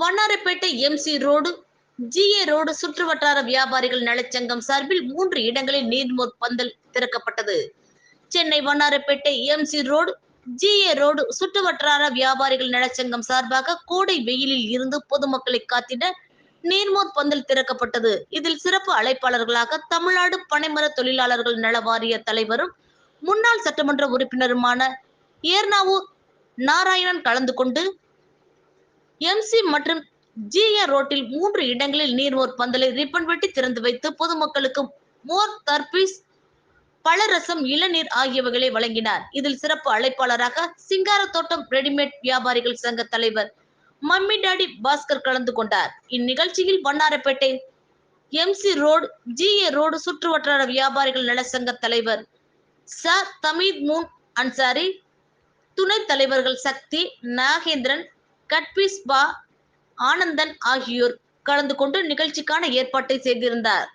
Vannarapettai MC road GA road சுற்றுவட்டார வியாபாரிகள் நலச்சங்கம் சார்பில் மூன்று இடங்களில் நீர்மோர் பந்தல் திறக்கப்பட்டது. Chennai Vannarapettai MC road GA road சுற்றுவட்டார வியாபாரிகள் நலச்சங்கம் சார்பாக கோடை வெயிலில் இருந்து பொதுமக்களை காத்திட நீர்மோர் பந்தல் திறக்கப்பட்டது. இதில் சிறப்பு அழைப்பாளர்களாக தமிழ்நாடு பனைமர தொழிலாளர்கள் நல வாரிய தலைவரும் முன்னாள் சட்டமன்ற உறுப்பினருமான ஏர்னாவூர் நாராயணன் கலந்து கொண்டு எம்சி மற்றும் ஜிஏ ரோட்டில் மூன்று இடங்களில் நீர்மோர் பந்தலை ரிப்பன் வெட்டி திறந்து வைத்து பொதுமக்களுக்கு மோர் தர்பீஸ் பழரசம் இளநீர் ஆகியவைகளை வழங்கினார். இதில் சிறப்பு அழைப்பாளராக சிங்காரத்தோட்டம் ரெடிமேட் வியாபாரிகள் சங்க தலைவர் மம்மி டாடி பாஸ்கர் கலந்து கொண்டார். இந்நிகழ்ச்சியில் Vannarapettai MC road GA road சுற்றுவட்டார வியாபாரிகள் நல சங்க தலைவர் ச தமீத் மூன் அன்சாரி துணைத் தலைவர்கள் சக்தி நாகேந்திரன் கட்பிஸ்பா ஆனந்தன் ஆகியோர் கலந்து கொண்டு நிகழ்ச்சிக்கான ஏற்பாட்டை செய்திருந்தார்.